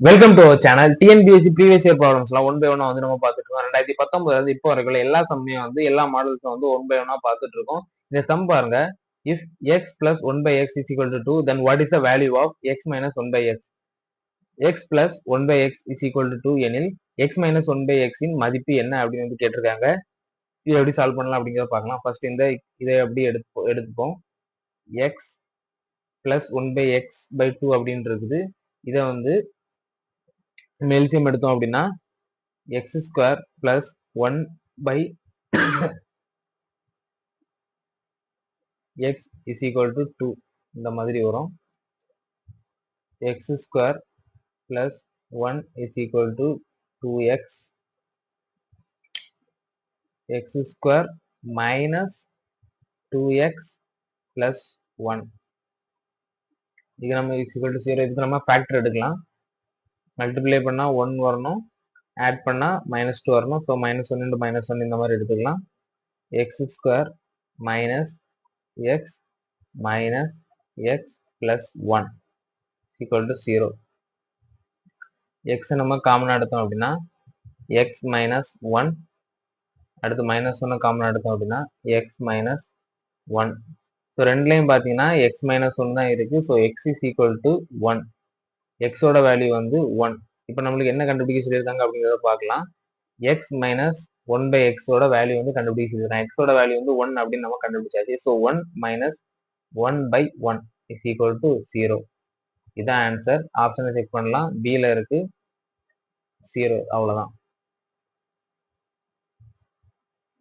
Welcome to our channel TNPSC previous year ப்ராப்ளம்ஸ்லாம் one by ஒன்னா வந்து நம்ம பார்த்துட்டு இருக்கோம் ரெண்டாயிரத்தி பத்தொன்பதுல இருந்து இப்போ வரைக்கும் எல்லா சம்மையும் வந்து எல்லா மாடல்ஸும் வந்து ஒன் பை ஒன்னா பார்த்துட்டு இருக்கோம் இந்த சம் பாருங்க. If x plus one by x is equal to two then what is the value of x minus one by x x plus one by x is equal to two எனில் x minus one by எக்ஸின் மதிப்பு என்ன அப்படின்னு வந்து கேட்டிருக்காங்க. இது எப்படி solve பண்ணலாம் அப்படிங்கிறத பார்க்கலாம். ஃபர்ஸ்ட் இந்த இதை எப்படி எடுத்து எடுத்துப்போம். X plus one by x by two அப்படின்னு இருக்குது இதை வந்து மெல்சியம் எடுத்தோம் அப்படின்னா x square plus one by x is equal to two இந்த மாதிரி வரும். X square plus one is equal to two x x square minus two x plus one இது நம்ம இஸ் ஈக்குவல் டு ஜீரோ இதுக்கு நம்ம ஃபேக்டர் எடுக்கலாம். Multiply பண்ணால் one வரணும். ஆட் பண்ணால் மைனஸ் டூ வரணும். So minus one into minus one இந்த மாதிரி எடுத்துக்கலாம். X square minus x minus x plus one equal to zero x நம்ம காமனாக எடுத்தோம் அப்படின்னா எக்ஸ் மைனஸ் ஒன் அடுத்து மைனஸ் ஒன்று காமனாக எடுத்தோம் அப்படின்னா எக்ஸ் மைனஸ் ஒன் ஸோ ரெண்டுலேயும் பார்த்தீங்கன்னா எக்ஸ் மைனஸ் ஒன் தான் இருக்குது so x is equal to one எக்ஸோட வேல்யூ வந்து ஒன் இப்போ நம்மளுக்கு என்ன கண்டுபிடிக்க சொல்லியிருக்காங்க அப்படிங்கிறத பார்க்கலாம். எக்ஸ் மைனஸ் ஒன் பை எக்ஸோட வேல்யூ வந்து கண்டுபிடிக்க சொல்லியிருக்காங்க. எக்ஸோட வேல்யூ வந்து ஒன் அப்படின்னு நம்ம கண்டுபிடிச்சாச்சு. So one minus one by one is equal to zero இதான் ஆன்சர் ஆப்ஷனை செக் பண்ணலாம். பியில் இருக்கு ஜீரோ அவ்வளோதான்